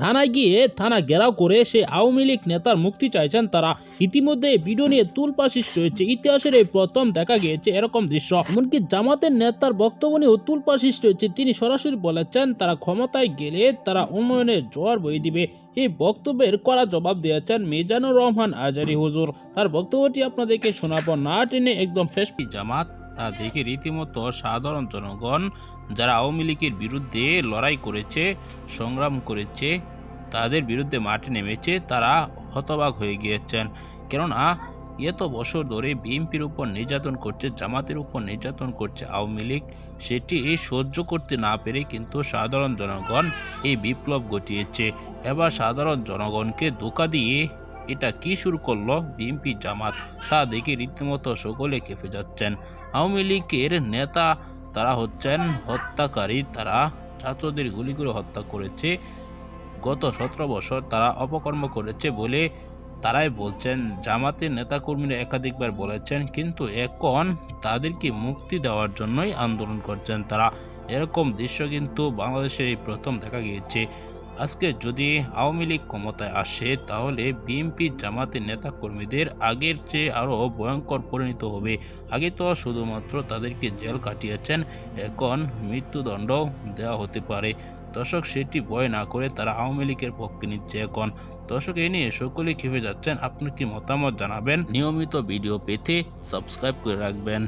থানায় গিয়ে থানা ঘেরাও করে সে আওয়ামী লীগ নেতার মুক্তি চাইছেন তারা। ইতিমধ্যে ভিডিও নিয়ে তুলপা সৃষ্টি হয়েছে ইতিহাসের এই প্রথম দেখা গিয়েছে এরকম দৃশ্য। এমনকি জামাতের নেতার বক্তব্য নিয়েও তুলপা সৃষ্টি হয়েছে তিনি সরাসরি বলেছেন, তারা ক্ষমতায় গেলে তারা উন্নয়নের জোয়ার বয়ে দিবে। এই বক্তব্যের কড়া জবাব দিয়েছেন মিজানুর রহমান আজারি হুজুর। তার বক্তব্যটি আপনাদেরকে শোনাবো না টেনে একদম ফেস জামাত তা দেখে রীতিমতো সাধারণ জনগণ, যারা আওয়ামী লীগের বিরুদ্ধে লড়াই করেছে, সংগ্রাম করেছে, তাদের বিরুদ্ধে মাঠে নেমেছে, তারা হতবাক হয়ে গিয়েছেন। কেননা, এত বছর ধরে বিএনপির উপর নির্যাতন করছে, জামাতের উপর নির্যাতন করছে আওয়ামী লীগ, সেটি সহ্য করতে না পেরে কিন্তু সাধারণ জনগণ এই বিপ্লব ঘটিয়েছে। এবার সাধারণ জনগণকে ধোকা দিয়ে এটা কি শুরু করল বিএনপি জামাত? তা দেখে রীতিমতো সকলে খেপে যাচ্ছেন। আওয়ামী লীগের নেতা তারা হচ্ছেন হত্যাকারী। তারা ছাত্রদের গুলি করে হত্যা করেছে। গত সতেরো বছর তারা অপকর্ম করেছে বলে তারাই বলছেন। জামাতের নেতাকর্মীরা একাধিকবার বলেছেন, কিন্তু এখন তাদেরকে মুক্তি দেওয়ার জন্যই আন্দোলন করছেন তারা। এরকম দৃশ্য কিন্তু বাংলাদেশের এই প্রথম দেখা গিয়েছে। আজকে যদি আওয়ামী লীগ ক্ষমতায় আসে, তাহলে বিএনপি জামাতের নেতাকর্মীদের আগের চেয়ে আরও ভয়ঙ্কর পরিণত হবে। আগে তো শুধুমাত্র তাদেরকে জেল কাটিয়েছেন এখন মৃত্যুদণ্ড দেওয়া হতে পারে। দর্শক, সেটি ভয় না করে তারা আওয়ামী লীগের পক্ষে নিচ্ছে এখন। দর্শক, এ নিয়ে সকলে খেপে যাচ্ছেন। আপনি কি মতামত জানাবেন? নিয়মিত ভিডিও পেতে সাবস্ক্রাইব করে রাখবেন।